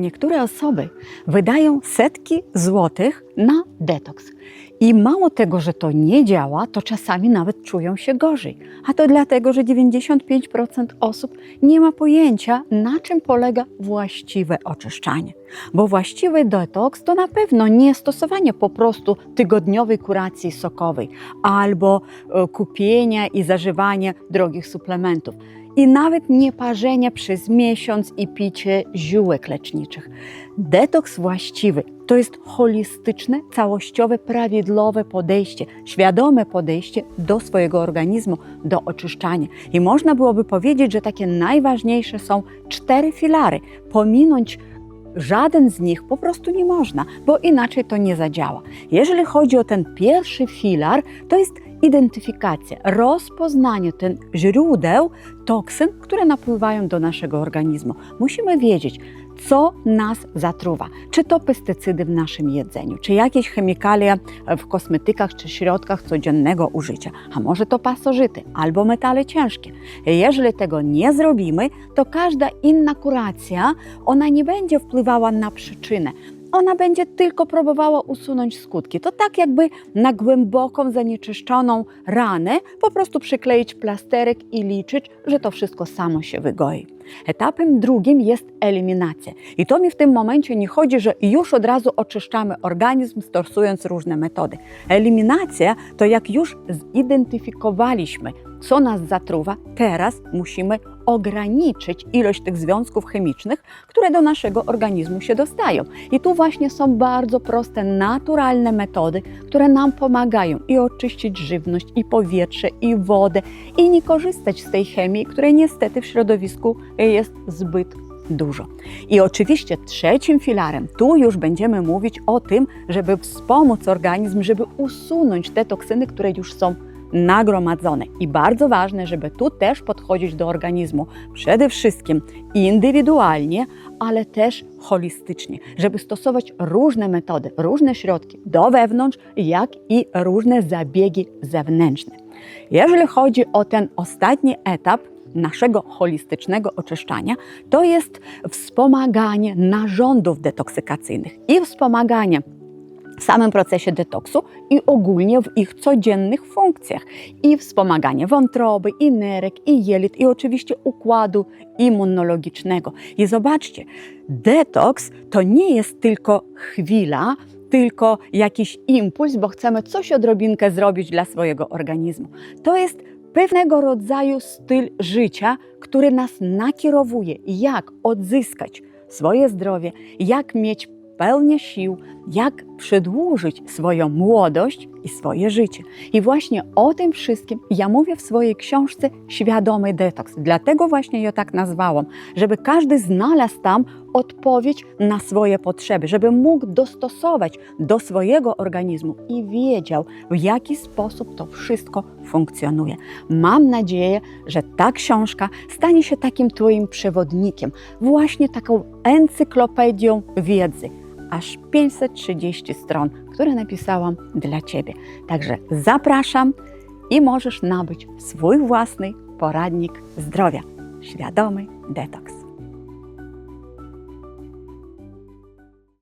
Niektóre osoby wydają setki złotych na detoks. I mało tego, że to nie działa, to czasami nawet czują się gorzej. A to dlatego, że 95% osób nie ma pojęcia, na czym polega właściwe oczyszczanie. Bo właściwy detoks to na pewno nie stosowanie po prostu tygodniowej kuracji sokowej albo e, kupienia i zażywania drogich suplementów. I nawet nie parzenie przez miesiąc i picie ziółek leczniczych. Detoks właściwy to jest holistyczne, całościowe, prawidłowe podejście, świadome podejście do swojego organizmu, do oczyszczania. I można byłoby powiedzieć, że takie najważniejsze są cztery filary. Pominąć żaden z nich po prostu nie można, bo inaczej to nie zadziała. Jeżeli chodzi o ten pierwszy filar, to jest identyfikacja, rozpoznanie ten źródeł toksyn, które napływają do naszego organizmu. Musimy wiedzieć, co nas zatruwa. Czy to pestycydy w naszym jedzeniu, czy jakieś chemikalia w kosmetykach czy środkach codziennego użycia, a może to pasożyty albo metale ciężkie. Jeżeli tego nie zrobimy, to każda inna kuracja, ona nie będzie wpływała na przyczynę. Ona będzie tylko próbowała usunąć skutki. To tak jakby na głęboką, zanieczyszczoną ranę po prostu przykleić plasterek i liczyć, że to wszystko samo się wygoi. Etapem drugim jest eliminacja. I to mi w tym momencie nie chodzi, że już od razu oczyszczamy organizm stosując różne metody. Eliminacja to jak już zidentyfikowaliśmy, co nas zatruwa, teraz musimy ograniczyć ilość tych związków chemicznych, które do naszego organizmu się dostają. I tu właśnie są bardzo proste, naturalne metody, które nam pomagają i oczyścić żywność, i powietrze, i wodę, i nie korzystać z tej chemii, której niestety w środowisku jest zbyt dużo. I oczywiście trzecim filarem, tu już będziemy mówić o tym, żeby wspomóc organizm, żeby usunąć te toksyny, które już są nagromadzone. I bardzo ważne, żeby tu też podchodzić do organizmu przede wszystkim indywidualnie, ale też holistycznie, żeby stosować różne metody, różne środki do wewnątrz, jak i różne zabiegi zewnętrzne. Jeżeli chodzi o ten ostatni etap, naszego holistycznego oczyszczania, to jest wspomaganie narządów detoksykacyjnych i wspomaganie w samym procesie detoksu i ogólnie w ich codziennych funkcjach. I wspomaganie wątroby, i nerek, i jelit, i oczywiście układu immunologicznego. I zobaczcie, detoks to nie jest tylko chwila, tylko jakiś impuls, bo chcemy coś odrobinkę zrobić dla swojego organizmu. To jest pewnego rodzaju styl życia, który nas nakierowuje, jak odzyskać swoje zdrowie, jak mieć pełnię sił, jak przedłużyć swoją młodość i swoje życie. I właśnie o tym wszystkim ja mówię w swojej książce Świadomy Detoks. Dlatego właśnie ją tak nazwałam, żeby każdy znalazł tam odpowiedź na swoje potrzeby, żeby mógł dostosować do swojego organizmu i wiedział, w jaki sposób to wszystko funkcjonuje. Mam nadzieję, że ta książka stanie się takim Twoim przewodnikiem, właśnie taką encyklopedią wiedzy aż 530 stron, które napisałam dla Ciebie. Także zapraszam i możesz nabyć swój własny poradnik zdrowia. Świadomy detoks.